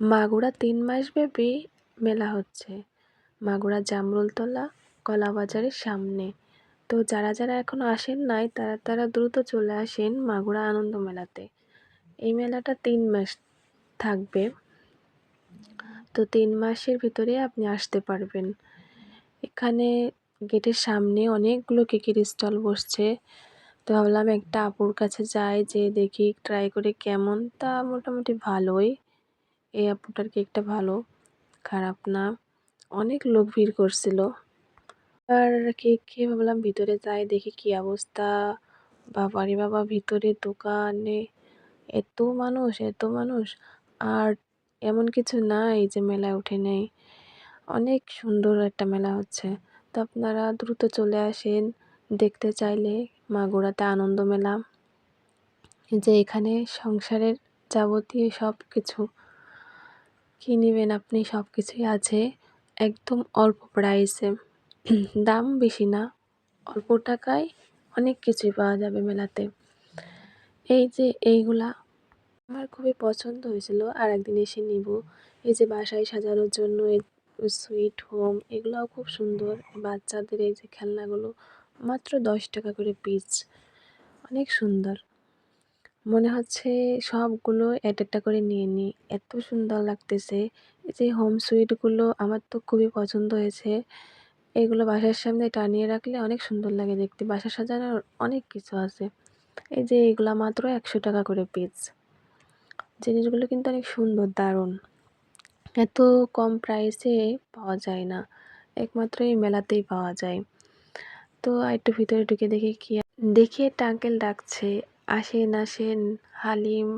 মাগুরা তিন মাস ব্যাপী মেলা হচ্ছে। মাগুরা জামরুলতলা কলাবাজারের সামনে। তো যারা যারা এখনও আসেন নাই, তারা তারা দ্রুত চলে আসেন মাগুরা আনন্দ মেলাতে। এই মেলাটা তিন মাস থাকবে। তো তিন মাসের ভিতরে আপনি আসতে পারবেন। এখানে গেটের সামনে অনেকগুলো কেকের স্টল বসছে। তো ভাবলাম একটা আপুর কাছে যাই যে দেখি, ট্রাই করে কেমন? তা মোটামুটি ভালোই। এই আপুটার কেকটা ভালো, খারাপ না। অনেক লোক ভিড় করছিল। আর কেক খেয়ে ভাবলাম ভিতরে যাই, দেখি কি অবস্থা। বাবারে বাবা, ভিতরে দোকানে এত মানুষ এত মানুষ। আর এমন কিছু নাই যে মেলায় উঠে নেই। অনেক সুন্দর একটা মেলা হচ্ছে। তো আপনারা দ্রুত চলে আসেন, দেখতে চাইলে মাগুরাতে আনন্দ মেলা। যে এখানে সংসারের যাবতীয় সব কিছু কী নেবেন আপনি? সব কিছুই আছে। একদম অল্প প্রাইসে দাম বেশি না। অল্প টাকায় অনেক কিছুই পাওয়া যাবে মেলাতে। এই যে এইগুলা আমার খুবই পছন্দ হয়েছিল আর একদিন এসে নিব। এই যে বাসায় সাজানোর জন্য সুইট হোম এগুলোও খুব সুন্দর। বাচ্চাদের এই যে খেলনাগুলো মাত্র দশ টাকা করে পিস অনেক সুন্দর। মনে হচ্ছে সবগুলো এক একটা করে নিয়ে নিই এত সুন্দর লাগতেছে। এই যে হোম সুইটগুলো আমার তো খুবই পছন্দ হয়েছে। এগুলো বাসার সামনে টানিয়ে রাখলে অনেক সুন্দর লাগে দেখতে। বাসা সাজানোর অনেক কিছু আছে। এই যে এগুলো মাত্র একশো টাকা করে পিস জিনিসগুলো কিন্তু অনেক সুন্দর, দারুণ। এত কম প্রাইসে পাওয়া যায় না। একমাত্র এই মেলাতেই পাওয়া যায়। তো একটু ভিতরে ঢুকে দেখি কি দেখে টাঙ্কেল ডাকছে। আসেন আসেন হালিম,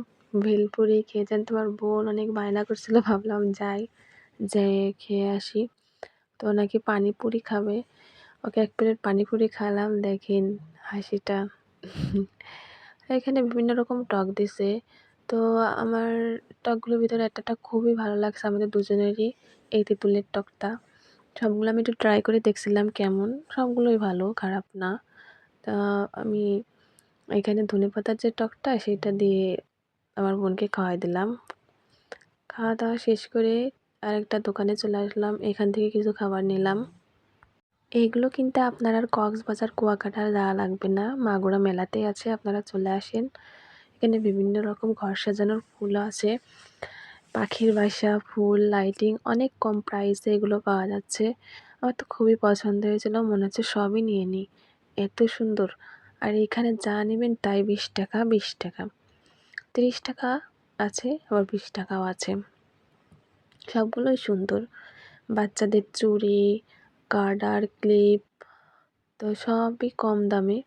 ভেলপুরি খেয়ে যান তোমার বোন অনেক বায়না করছিল। ভাবলাম যাই যে খেয়ে আসি। তো নাকি পানিপুরি খাবে? ওকে এক প্লেট পানিপুরি খালাম, দেখেন হাসিটা। এখানে বিভিন্ন রকম টক দিছে। তো আমার টকগুলোর ভিতরে একটা খুবই ভালো লাগছে, আমাদের দুজনেরই এই তেঁতুলের টকটা। সবগুলো আমি একটু ট্রাই করে দেখছিলাম কেমন। সবগুলোই ভালো, খারাপ না। তা আমি এখানে ধনে পাতার যে টকটা, সেটা দিয়ে আমার বোনকে খাওয়াই দিলাম। খাওয়া দাওয়া শেষ করে আরেকটা দোকানে চলে আসলাম। এখান থেকে কিছু খাবার নিলাম। এইগুলো কিনতে আপনার আর কক্সবাজার, কুয়াকাটার যাওয়া লাগবে না। মাগুরা মেলাতেই আছে, আপনারা চলে আসেন। এখানে বিভিন্ন রকম ঘর সাজানোর ফুল আছে। পাখির বাসা, ফুল, লাইটিং, অনেক কম প্রাইসে এগুলো পাওয়া যাচ্ছে। আমার তো খুবই পছন্দ হয়েছিল, মনে হচ্ছে সবই নিয়ে নিই। এত সুন্দর। আর এখানে যা নেবেন তাই বিশ টাকা বিশ টাকা। তিরিশ টাকা আছে, আবার বিশ টাকাও আছে। সবগুলোই সুন্দর। বাচ্চাদের চুড়ি গার্ডার ক্লিপ, তো সবই কম দামে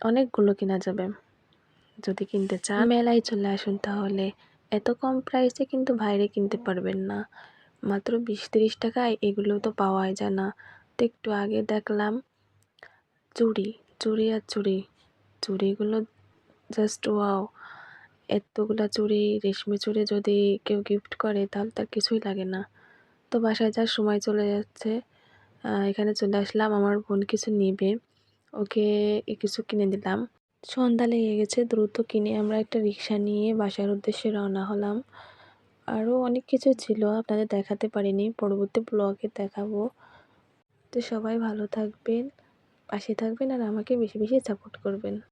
অনেকগুলো কেনা যাবে। যদি কিনতে চান, মেলায় চলে আসুন তাহলে। এত কম প্রাইসে কিন্তু বাইরে কিনতে পারবেন না। মাত্র বিশ, তিরিশ টাকায় এগুলো তো পাওয়াই যায় না। তো একটু আগে দেখলাম চুড়ি। চুড়ি আর চুড়ি। চুড়িগুলো জাস্ট ওয়াও এতগুলা চুড়ি, রেশমি চুড়ি যদি কেউ গিফট করে, তাহলে তার কিছুই লাগে না। তো বাসায় যার সময় চলে যাচ্ছে। এখানে চলে আসলাম, আমার বোন কিছু নিবে। ওকে কিছু কিনে দিলাম। সন্ধ্যা লেগে গেছে, দ্রুত কিনে আমরা একটা রিক্সা নিয়ে বাসার উদ্দেশ্যে রওনা হলাম। আরও অনেক কিছু ছিল, আপনাদের দেখাতে পারিনি, পরবর্তী ব্লগে দেখাবো। তো সবাই ভালো থাকবেন। পাশে থাকবেন আর আমাকে বেশি বেশি সাপোর্ট করবেন।